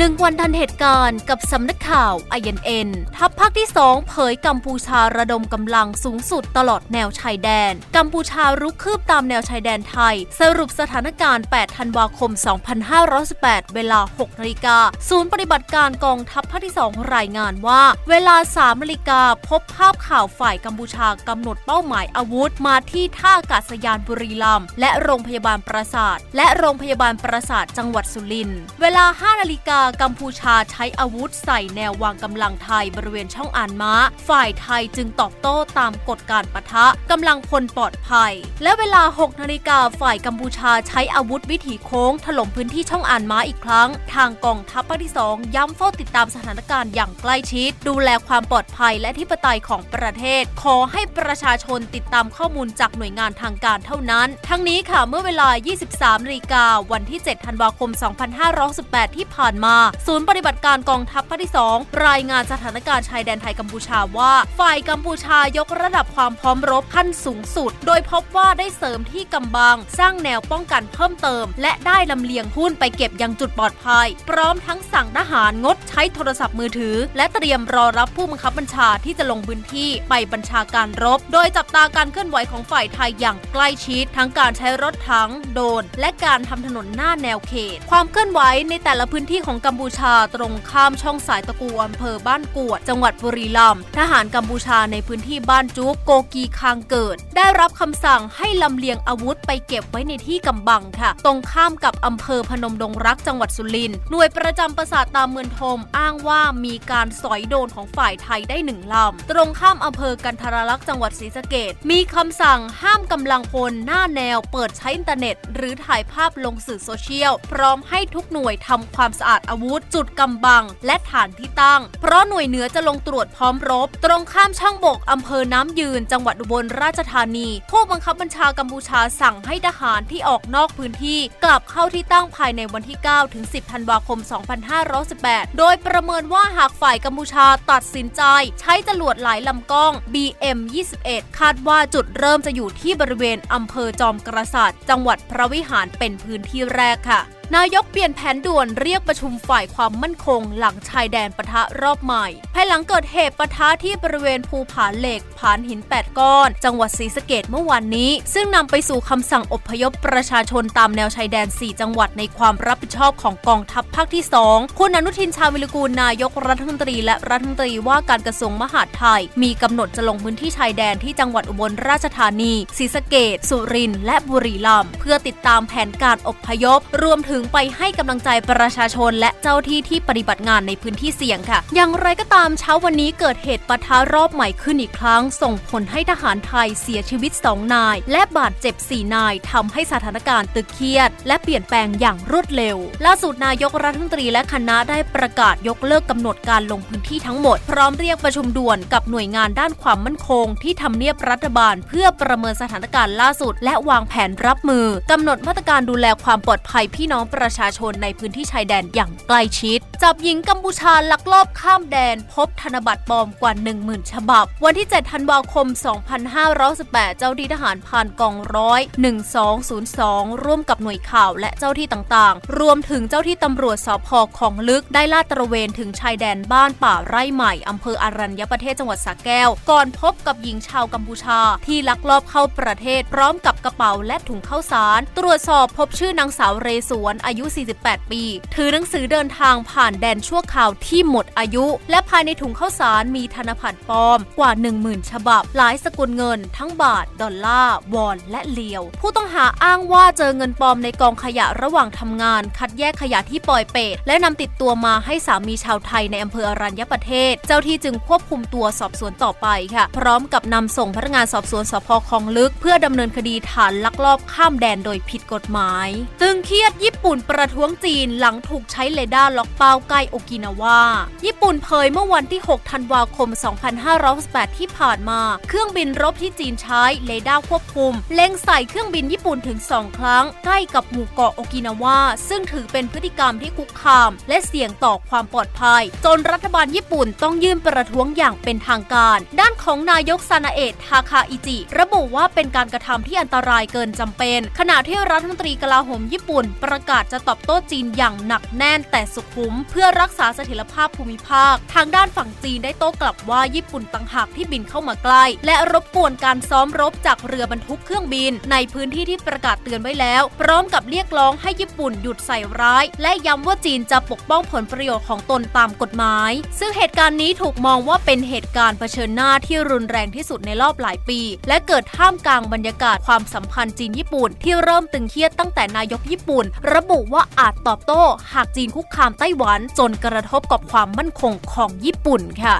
1วันทันเหตุการณ์กับสำนักข่าว INN ทัพภาคที่ 2 เผยกัมพูชาระดมกำลังสูงสุดตลอดแนวชายแดน กัมพูชารุกคืบตามแนวชายแดนไทย สรุปสถานการณ์ 8 ธันวาคม 2518 เวลา6นาฬิกาศูนย์ปฏิบัติการกองทัพภาคที่ 2 รายงานว่า เวลา3นาฬิกาพบภาพข่าวฝ่ายกัมพูชากำหนดเป้าหมายอาวุธ มาที่ท่าอากาศยานบุรีรัมย์และโรงพยาบาลปราสาทและโรงพยาบาลปราสาทจังหวัดสุรินทร์เวลา 5 นาฬิกากัมพูชาใช้อาวุธใส่แนววางกำลังไทยบริเวณช่องอ่านม้า ฝ่ายไทยจึงตอบโต้ตามกฎการประทะกำลังพลปลอดภัย และเวลา 6 นาฬิกาฝ่ายกัมพูชาใช้อาวุธวิถีโค้ง ถล่มพื้นที่ช่องอ่านม้าอีกครั้ง ทางกองทัพภาคที่ 2 ย้ำเฝ้าติดตามสถานการณ์อย่างใกล้ชิด ดูแลความปลอดภัยและที่ปไตยของประเทศ ขอให้ประชาชนติดตามข้อมูลจากหน่วยงานทางการเท่านั้น ทั้งนี้ค่ะเมื่อเวลา 23นาฬิกาวันที่ 7 ธันวาคม 2518ที่ผ่านมาศูนย์ปฏิบัติการกองทัพภาคที่ 2 รายงานสถานการณ์ชายแดนไทยกัมพูชาว่า ฝ่ายกัมพูชายกระดับความพร้อมรบขั้นสูงสุด โดยพบว่าได้เสริมที่กำบัง สร้างแนวป้องกันเพิ่มเติม และได้ลำเลียงหุ้นไปเก็บยังจุดปลอดภัย พร้อมทั้งสั่งทหารงดใช้โทรศัพท์มือถือ และเตรียมรอรับผู้บังคับบัญชาที่จะลงพื้นที่ไปบัญชาการรบ โดยจับตาการเคลื่อนไหวของฝ่ายไทยอย่างใกล้ชิด ทั้งการใช้รถถัง โดรนและการทำถนนหน้าแนวเขต ความเคลื่อนไหวในแต่ละพื้นที่ของกัมพูชาตรงข้ามช่องสายตะกูอำเภอบ้านกวด จังหวัดบุรีรัมย์ทหารกัมพูชาในพื้นที่บ้านจุกโกกีคางเกิด ได้รับคำสั่งให้ลำเลียงอาวุธไปเก็บไว้ในที่กำบังค่ะ ตรงข้ามกับอำเภอพนมดงรักจังหวัดสุรินทร์หน่วยประจำประสาทตามเมืองทมอ้างว่ามีการสอยโดนของฝ่ายไทยได้หนึ่งลำ ตรงข้ามอำเภอกันทรลักษณ์จังหวัดศรีสะเกดมีคำสั่งห้ามกำลังพลหน้าแนว เปิดใช้อินเทอร์เน็ต หรือถ่ายภาพลงสื่อโซเชียล พร้อมให้ทุกหน่วยทำความสะอาดอาวุธ จุดกำบัง และฐานที่ตั้ง เพราะหน่วยเหนือจะลงตรวจพร้อมรบ ตรงข้ามช่องบกอำเภอน้ำยืน จังหวัดอุบลราชธานี ผู้บังคับบัญชากัมพูชาสั่งให้ทหารที่ออกนอกพื้นที่ กลับเข้าที่ตั้งภายในวันที่ 9 ถึง 10 ธันวาคม 2518 โดยประเมินว่าหากฝ่ายกัมพูชาตัดสินใจ ใช้จรวดหลายลำกล้อง BM21 คาดว่าจุดเริ่มจะอยู่ที่บริเวณอำเภอจอมกระสัดจังหวัดพระวิหารเป็นพื้นที่แรกค่ะ นายกเปลี่ยนแผนด่วนเรียกประชุมฝ่ายความมั่นคง หลังชายแดนปะทะรอบใหม่ ภายหลังเกิดเหตุปะทะที่บริเวณภูผาเหล็กผานหิน 8 ก้อน จังหวัดศรีสะเกดเมื่อวานนี้ ซึ่งนำไปสู่คำสั่งอพยพประชาชนตามแนวชายแดน 4 จังหวัดในความรับผิดชอบของกองทัพภาคที่ 2 คุณอนุทินชาวิรกูลนายกรัฐมนตรี และรัฐมนตรีว่าการกระทรวงมหาดไทย มีกำหนดจะลงพื้นที่ชายแดนที่จังหวัดอุบลราชธานีศรีสะเกดสุรินทร์และบุรีรัมย์เพื่อติดตามแผนการอพยพรวมถึงไปให้กำลังใจประชาชน และเจ้าที่ที่ปฏิบัติงานในพื้นที่เสี่ยงค่ะ อย่างไรก็ตามเช้าวันนี้เกิดเหตุปะทะรอบใหม่ขึ้นอีกครั้ง ส่งผลให้ทหารไทยเสียชีวิต 2 นาย และบาดเจ็บ 4 นายทำให้สถานการณ์ตึกเครียด และเปลี่ยนแปลงอย่างรวดเร็ว ล่าสุดนายกรัฐมนตรีและคณะได้ประกาศยกเลิกกำหนดการลงพื้นที่ทั้งหมด พร้อมเรียกประชุมด่วนกับหน่วยงานด้านความมั่นคง ที่ทำเนียบรัฐบาล เพื่อประเมินสถานการณ์ล่าสุด และวางแผนรับมือกำหนดมาตรการดูแลความปลอดภัยพี่น้องประชาชนในพื้นที่ชายแดนอย่างใกล้ชิด จับหญิงกัมพูชาลักลอบข้ามแดน พบธนบัตรปลอมกว่า 10,000 ฉบับ วันที่ 7 ธันวาคม 2518 เจ้าที่ทหารผ่านกองร้อย 1202 ร่วมกับหน่วยข่าวและเจ้าที่ต่างๆ รวมถึงเจ้าที่ตำรวจสพของลึกได้ลาดตระเวนถึงชายแดนบ้านป่าไร่ใหม่อำเภออารัญญประเทศจังหวัดสระแก้ว ก่อนพบกับหญิงชาวกัมพูชาที่ลักลอบเข้าประเทศพร้อมกับกระเป๋าและถุงข้าวสาร ตรวจสอบพบชื่อนางสาวเรศวรอายุ 48 ปี ถือหนังสือเดินทางผ่านแดนชั่วคราวที่หมดอายุ และภายในถุงข้าวสารมีธนบัตรปลอมกว่า 10,000 ฉบับ หลายสกุลเงิน ทั้งบาท ดอลลาร์วอนและเหรียว ผู้ต้องหาอ้างว่าเจอเงินปลอมในกองขยะระหว่างทำงาน คัดแยกขยะที่ปล่อยเปตและนำติดตัวมาให้สามีชาวไทยในอำเภออรัญญประเทศ เจ้าที่จึงควบคุมตัวสอบสวนต่อไปค่ะ พร้อมกับนำส่งพนักงานสอบสวนสพคลองลึก เพื่อดำเนินคดีฐานลักลอบข้ามแดนโดยผิดกฎหมาย ตึงเครียดญี่ปุ่นประท้วงจีนหลังถูกใช้เรดาล็อกเป้าใกล้โอกินาวา ญี่ปุ่นเผยเมื่อวันที่ 6 ธันวาคม 2568 ที่ผ่านมา เครื่องบินรบที่จีนใช้เรดาควบคุม เล็งใส่เครื่องบินญี่ปุ่นถึง 2 ครั้ง ใกล้กับหมู่เกาะโอกินาวา ซึ่งถือเป็นพฤติกรรมที่คุกคาม และเสี่ยงต่อความปลอดภัย จนรัฐบาลญี่ปุ่นต้องยื่นประท้วงอย่างเป็นทางการ ด้านของนายกซานาเอะทาคาอิจิ ระบุว่าเป็นการกระทำที่อันตรายเกินจำเป็น ขณะที่รัฐมนตรีกลาโหมญี่ปุ่นประกาศกาศจะตอบโต้จีนอย่างหนักแน่นแต่สุขุม เพื่อรักษาเสถียรภาพภูมิภาค ทางด้านฝั่งจีนได้โต้กลับว่าญี่ปุ่นต่างหากที่บินเข้ามาใกล้ และรบกวนการซ้อมรบจากเรือบรรทุกเครื่องบิน ในพื้นที่ที่ประกาศเตือนไว้แล้ว พร้อมกับเรียกร้องให้ญี่ปุ่นหยุดใส่ร้าย และย้ำว่าจีนจะปกป้องผลประโยชน์ของตนตามกฎหมาย ซึ่งเหตุการณ์นี้ถูกมองว่าเป็นเหตุการณ์เผชิญหน้าที่รุนแรงที่สุดในรอบหลายปี และเกิดท่ามกลางบรรยากาศความสัมพันธ์จีนญี่ปุ่นที่เริ่มตึงเครียดตั้งแต่นายกญี่ปุ่นระบุว่าอาจตอบโต้หากจีนคุกคามไต้หวันจนกระทบกับความมั่นคงของญี่ปุ่นค่ะ